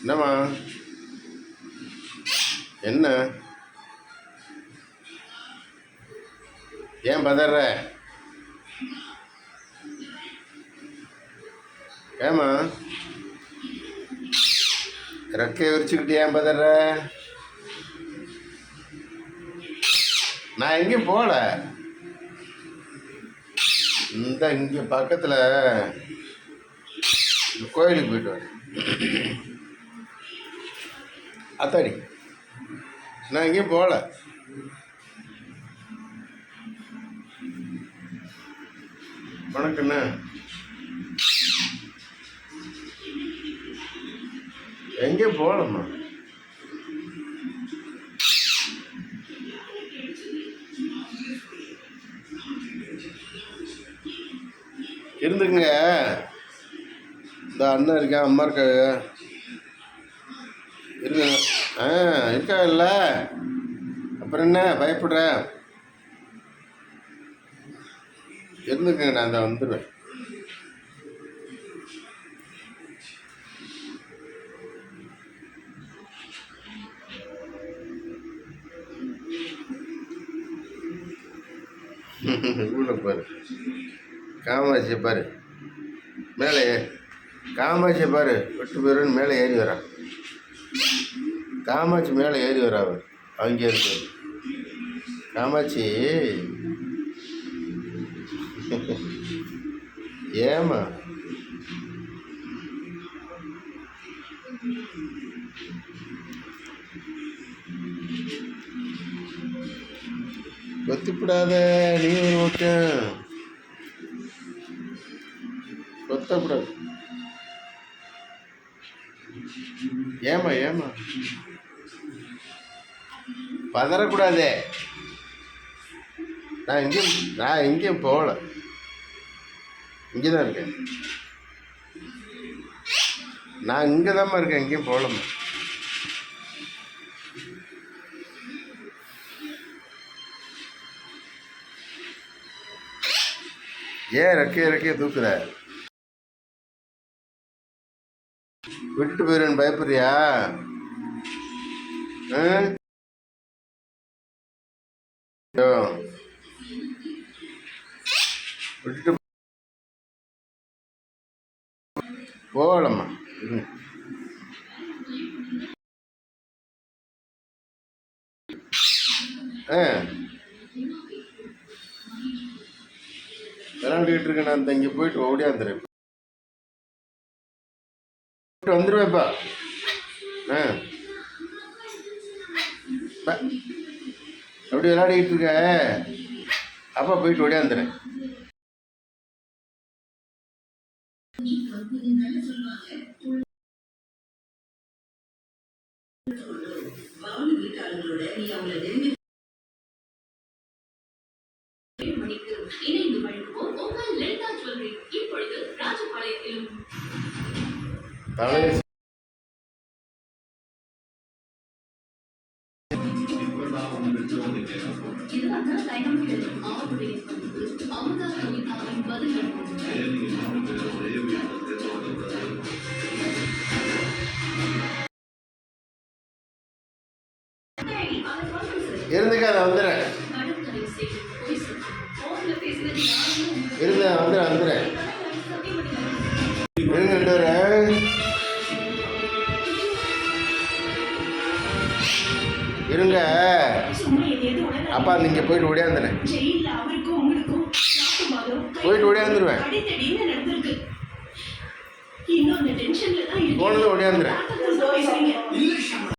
என்னம்மா? என்ன? ஏன் பதற? ஏம்மா? ரெக்கையை விரிச்சுக்கிட்டு ஏன் பதற? நான் எங்கேயும் போகல. இந்த இங்கே பக்கத்தில் கோயிலுக்கு போயிட்டு வரேன். அத்தாடி. நான் எங்கேயும் போகல. வணக்கண்ணா எங்கேயும் போகலம்மா. இருந்துக்குங்க. இந்த அண்ணன் இருக்கேன் அம்மா இருக்காங்க. ஆ இருக்கா இல்லை? அப்புறம் என்ன? பயப்படுற? இருந்துக்கங்க நான் அதை வந்துடுவேன் உள்ள பாரு. காமாட்சியை பாரு. மேலே ஏ- காமாட்சியை பாரு. விட்டு போயிடுன்னு மேலே ஏறி வரான் காமாட்சி மேலே ஏறி வர அவர் அங்கே இருக்கு காமாட்சி. ஏமா கொத்திப்படாத நீ ஒரு ஓட்டம் கொத்தப்படாது. ஏமா ஏமா பதறக்கூடாதே. நான் எங்கேயும் நான் எங்கேயும் போகல. இங்கே தான் இருக்கேன். நான் இங்கே தான்மா இருக்கேன் எங்கேயும் போகலம்மா. ஏன் ரெக்கைய ரெக்கைய தூக்குற? விட்டுட்டு போயிடுன்னு பயப்படுறியா? ஆ? விட்டுட்டு போகலம்மா. ஆ. விளாண்டுக்கிட்டு இருக்கேன் நான். இங்கே போயிட்டு ஓடியாந்துறேன் போயிட்டு வந்துடுவேப்பா ஆ. அப்படி விளையாடிக்கிட்டு இருக்க. அப்பா போயிட்டு ஓடியாந்துறேன் இணைந்து வழங்குவோம். உங்கள் லலிதா ஜுவல்லரி இப்பொழுது ராஜபாளையத்திலும். கவிதாவின் பதில் இருந்துக்காத வந்துடுறேன் இருந்தேன் வந்துடுறேன் வந்துடுறேன் இருங்க. அப்பா நீங்கள் போயிட்டு ஓடியாந்துறேன் போயிட்டு ஓடியாந்துருவேன். அடித்தடின்னு நடந்திருக்கு? இன்னும் அந்த டென்ஷன்ல தான் போனது ஓடியாந்துறேன்